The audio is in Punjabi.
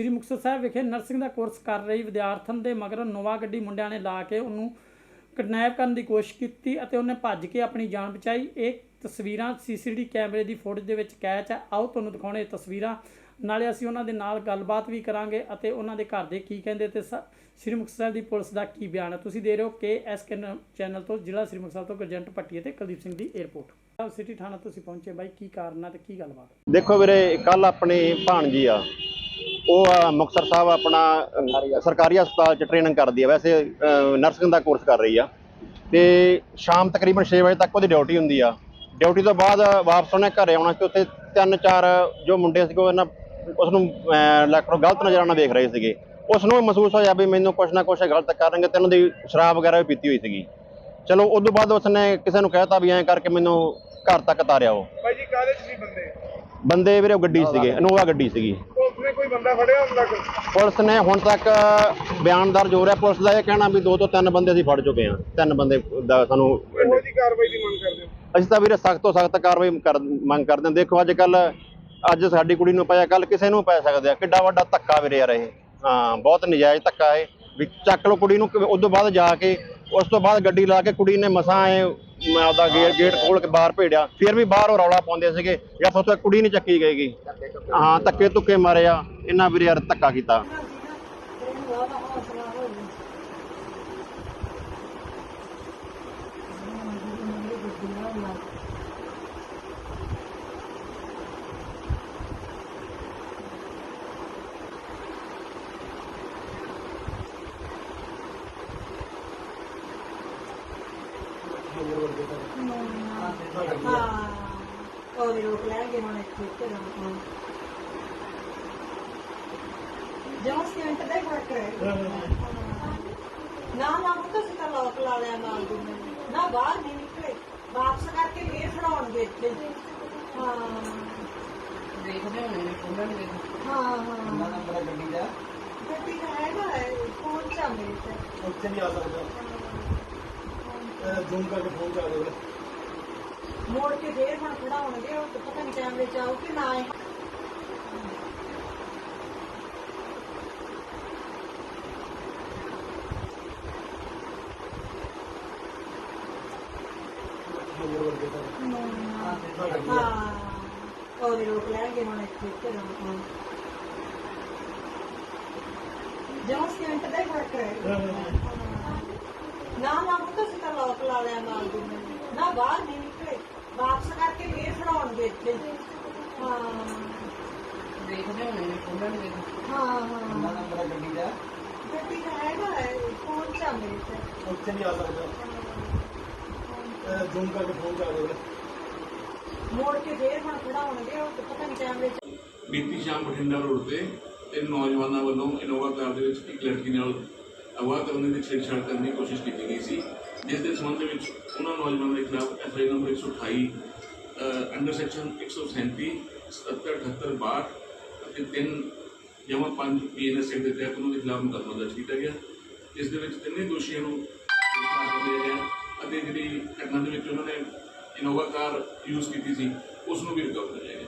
ਸ੍ਰੀ ਮੁਕਤਸਰ ਸਾਹਿਬ ਵਿਖੇ ਨਰਸਿੰਗ ਦਾ ਕੋਰਸ ਕਰ ਰਹੀ ਵਿਦਿਆਰਥਣ ਦੇ ਮਗਰ ਨੋਵਾ ਗੱਡੀ ਮੁੰਡਿਆਂ ਨੇ ਲਾ ਕੇ ਉਹਨੂੰ ਕਿਡਨੈਪ ਕਰਨ ਦੀ ਕੋਸ਼ਿਸ਼ ਕੀਤੀ ਅਤੇ ਉਹਨੇ ਭੱਜ ਕੇ ਆਪਣੀ ਜਾਨ ਬਚਾਈ। ਇਹ ਤਸਵੀਰਾਂ ਸੀਸੀਟੀ ਕੈਮਰੇ ਦੀ ਫੁਟੇਜ ਦੇ ਵਿੱਚ ਕੈਚ ਹੈ ਆਓ ਤੁਹਾਨੂੰ ਦਿਖਾਉਣੇ ਇਹ ਤਸਵੀਰਾਂ। ਨਾਲੇ ਅਸੀਂ ਉਹਨਾਂ ਦੇ ਨਾਲ ਗੱਲਬਾਤ ਵੀ ਕਰਾਂਗੇ ਅਤੇ ਉਹਨਾਂ ਦੇ ਘਰ ਦੇ ਕੀ ਕਹਿੰਦੇ ਤੇ ਸ- ਸ੍ਰੀ ਮੁਕਤਸਰ ਸਾਹਿਬ ਦੀ ਪੁਲਿਸ ਦਾ ਕੀ ਬਿਆਨ ਹੈ ਤੁਸੀਂ ਦੇ ਰਹੇ ਹੋ ਕੇ ਐਸ ਕੇ ਚੈਨਲ ਤੋਂ ਜ਼ਿਲ੍ਹਾ ਸ੍ਰੀ ਮੁਕਤਸਰ ਸਾਹਿਬ ਤੋਂ ਗਰਜੰਟ ਪੱਟੀ ਅਤੇ ਕੁਲਦੀਪ ਸਿੰਘ ਦੀ 에ਅਰਪੋਰਟ ਸਿਟੀ ਥਾਣਾ ਤੁਸੀਂ ਪਹੁੰਚੇ ਬਾਈ, ਕੀ ਕਾਰਨ ਹੈ ਤੇ ਕੀ ਗੱਲਬਾਤ? ਦੇਖੋ ਵੀਰੇ ਕੱਲ ਆਪਣੀ ਭਾਣਜੀ ਆ। ਉਹ ਆ ਮੁਕਤਸਰ ਸਾਹਿਬ ਆਪਣਾ ਅ, ਸਰਕਾਰੀ ਹਸਪਤਾਲ ਚ ਟ੍ਰੇਨਿੰਗ ਕਰਦੀ ਆ। ਵੈਸੇ ਨਰਸਿੰਗ ਦਾ ਕੋਰਸ ਕਰ ਰਹੀ ਆ। ਤੇ ਸ਼ਾਮ ਤਕਰੀਬਨ 6 ਵਜੇ ਤੱਕ ਉਹਦੀ ਡਿਊਟੀ ਹੁੰਦੀ ਆ। ਡਿਊਟੀ ਤੋਂ ਬਾਅਦ ਵਾਪਸ ਉਹਨੇ ਘਰੇ ਆਉਣਾ ਸੀ ਉੱਥੇ ਤਿੰਨ ਚਾਰ ਜੋ ਮੁੰਡੇ ਸੀਗੇ ਉਹ ਇਹਨਾਂ ਉਸ ਨੂੰ ਲੈਕਟਰ ਗਲਤ ਨਜ਼ਰਾਂ ਨਾਲ ਦੇਖ ਰਹੇ ਸੀਗੇ। ਉਸ ਨੂੰ ਮਹਿਸੂਸ ਹੋਇਆ ਵੀ ਮੈਨੂੰ ਕੁਛ ਨਾ ਕੁਛ ਗਲਤ ਕਰਨਗੇ ਤੇ ਉਹਨਾਂ ਦੀ ਸ਼ਰਾਬ ਵਗੈਰਾ ਵੀ ਪੀਤੀ ਹੋਈ ਸੀਗੀ। ਚਲੋ ਉਸ ਤੋਂ ਬਾਅਦ ਉਸਨੇ ਕਿਸੇ ਨੂੰ ਕਹਿਤਾ ਵੀ ਐਂ ਕਰਕੇ ਮੈਨੂੰ ਘਰ ਤੱਕ ਤਾਰਿਆ ਉਹ। ਭਾਈ ਜੀ ਕਾਹਦੇ ਚ ਸੀ ਬੰਦੇ? ਬੰਦੇ ਵੀਰੇ ਉਹ ਗੱਡੀ ਸੀਗੇ ਇਨੋਵਾ ਗੱਡੀ ਸੀਗੀ। ਬੰਦਾ ਫੜਿਆ ਹੁਣ ਤੱਕ? ਪੁਲਿਸ ਨੇ ਹੁਣ ਤੱਕ ਬਿਆਨ ਦਰਜ ਹੋ ਰਿਹਾ। ਪੁਲਿਸ ਦਾ ਇਹ ਕਹਿਣਾ ਵੀ ਦੋ ਤੋਂ ਤਿੰਨ ਬੰਦੇ ਅਸੀਂ ਫੜ ਚੁੱਕੇ ਹਾਂ। ਤਿੰਨ ਬੰਦੇ ਦਾ ਸਾਨੂੰ ਉਹੋ ਜੀ ਕਾਰਵਾਈ ਦੀ ਮੰਗ ਕਰਦੇ ਹੋ? ਅਸੀਂ ਤਾਂ ਵੀਰੇ ਸਖਤ ਤੋਂ ਸਖਤ ਕਾਰਵਾਈ ਕਰ ਮੰਗ ਕਰਦੇ ਹਾਂ। ਦੇਖੋ ਅੱਜ ਕੱਲ ਅੱਜ ਸਾਡੀ ਕੁੜੀ ਨੂੰ ਪਿਆ ਕੱਲ ਕਿਸੇ ਨੂੰ ਪੈ ਸਕਦਾ ਕਿੱਡਾ ਵੱਡਾ ਧੱਕਾ ਵੀਰੇ ਯਾਰ ਇਹ। ਹਾਂ ਬਹੁਤ ਨਜਾਇਜ਼ ਧੱਕਾ ਹੈ ਵੀ ਚੱਕ ਲਓ ਕੁੜੀ ਨੂੰ ਉਸ ਤੋਂ ਬਾਅਦ ਜਾ ਕੇ ਉਸ ਤੋਂ ਬਾਅਦ ਗੱਡੀ ਲਾ ਕੇ ਕੁੜੀ ਨੇ ਮਸਾਂ ਐ, ਮੈਂ ਆਪਦਾ ਗੇਟ ਗੇਟ ਖੋਲ ਕੇ ਬਾਹਰ ਭੇੜਿਆ। ਫਿਰ ਵੀ ਬਾਹਰ ਉਹ ਰੌਲਾ ਪਾਉਂਦੇ ਸੀਗੇ। ਯਾਰ ਸੋਚਿਆ ਕੁੜੀ ਨਹੀਂ ਚੱਕੀ ਗਈਗੀ ਹਾਂ ਧੱਕੇ ਧੁੱਕੇ ਮਾਰੇ ਆ ਇਹਨਾਂ ਵੀਰੇ ਯਾਰ ਧੱਕਾ ਕੀਤਾ। ਹਾਂ ਉਹ ਵੀ ਲੈਣਗੇ ਹੁਣ ਇੱਥੇ ਤੇ ਨਾ ਜਦੋਂ ਦਾ ਫ਼ਰਕ ਹੈ ਨਾ ਨਾ ਉਹ ਤਾਂ ਸਿੱਧਾ ਲੋਕ ਲਾ ਲਿਆ ਨਾਲ ਦੀ ਨਾ ਬਾਹਰ ਨਹੀਂ ਨਿਕਲੇ ਵਾਪਸ ਕਰਕੇ ਫੇਰ ਖੜਾਉਣਗੇ ਇੱਥੇ ਹਾਂ ਦੇਖਦੇ ਹੋਣੇ ਨੇ ਉਹਨਾਂ ਹਾਂ ਹਾਂ ਨੰਬਰ ਗੱਡੀ ਦਾ ਗੱਡੀ ਦਾ ਹੈਗਾ ਫੋਨ ਚਾ ਮੇਰੇ ਤੇ ਉੱਥੇ ਨਹੀਂ ਆ ਸਕਦਾ ਜ਼ੂਮ ਕਰਕੇ ਫੋਨ ਚਾ ਦੇ ਮੋੜ ਕੇ ਫੇਰ ਹੁਣ ਖੜਾਉਣਗੇ ਉਹ ਤਾਂ ਪਤਾ ਨਹੀਂ ਕੈਮਰੇ ਚ ਆਉ ਕਿ ਨਾ ਆਏ। ਹਾਂ ਉਹ ਰੋਕ ਲੈਣਗੇ ਹੁਣ ਇੱਥੇ ਤੇ ਨਾ ਜਦੋਂ ਸਕਿੰਟ ਦਾ ਫ਼ਰਕ ਹੈ। ਨਾ ਨਾ ਉਹ ਤਾਂ ਸਿੱਧਾ ਲੋਕ ਲਾ ਲਿਆ ਨਾਲ ਦੀ ਨੇ। ਨਾ ਬਾਹਰ ਨਹੀਂ ਨਿਕਲੇ। ਵਾਪਸ ਕਰਕੇ ਫੇਰ ਖੜਾਉਣਗੇ ਇੱਥੇ। ਹਾਂ। ਦੇਖਦੇ ਹੋਣੇ ਨੇ ਉਹਨਾਂ ਨੇ ਹਾਂ ਹਾਂ। ਨੰਬਰ ਗੱਡੀ ਦਾ? ਗੱਡੀ ਦਾ ਹੈਗਾ ਹੈ ਫੋਨ ਚਾ ਮੇਰੇ ਤੇ। ਉੱਥੇ ਨਹੀਂ ਆ ਸਕਦਾ। ਜ਼ੂਮ ਕਰਕੇ ਫੋਨ ਚਾ ਦੇ ਮੋੜ ਕੇ ਫੇਰ ਹੁਣ ਖੜਾਉਣਗੇ ਉਹ ਤਾਂ ਪਤਾ ਨਹੀਂ ਕੈਮਰੇ ਚ ਬੀਤੀ ਸ਼ਾਮ ਬਠਿੰਡਾ ਰੋਡ ਤੇ ਤਿੰਨ ਨੌਜਵਾਨਾਂ ਵੱਲੋਂ ਇਨੋਵਾ ਕਾਰ ਦੇ ਵਿੱਚ ਇੱਕ ਲੜਕੀ ਨਾਲ ਅਗਵਾ ਕਰਨ ਦੀ ਛੇੜਛਾੜ ਕਰਨ ਦੀ ਕੋਸ਼ਿਸ਼ ਕੀਤੀ ਗਈ ਸੀ ਜਿਸ ਦੇ ਸੰਬੰਧ ਵਿੱਚ ਉਹਨਾਂ ਨੌਜਵਾਨਾਂ ਦੇ ਖਿਲਾਫ ਐਫਆਈ ਨੰਬਰ 128 ਅ, ਅੰਡਰ ਸੈਕਸ਼ਨ 137 77 78 62 ਅਤੇ 3 ਜਮਾ 5 ਪੀਐਨਐਸ ਐਕਟ ਦੇ ਤਹਿਤ ਉਹਨਾਂ ਦੇ ਖਿਲਾਫ ਮੁਕੱਦਮਾ ਦਰਜ ਕੀਤਾ ਗਿਆ ਜਿਸ ਦੇ ਵਿੱਚ ਤਿੰਨੇ ਦੋਸ਼ੀਆਂ ਨੂੰ ਗ੍ਰਿਫਤਾਰ ਕਰ ਲਿਆ ਗਿਆ ਅਤੇ ਜਿਹੜੀ ਘਟਨਾ ਦੇ ਵਿੱਚ ਉਹਨਾਂ ਨੇ ਇਨੋਵਾ ਕਾਰ ਯੂਜ਼ ਕੀਤੀ ਸੀ ਉਸ ਨੂੰ ਵੀ ਰਿਕਵਰ ਕਰ ਲਿਆ ਗਿਆ।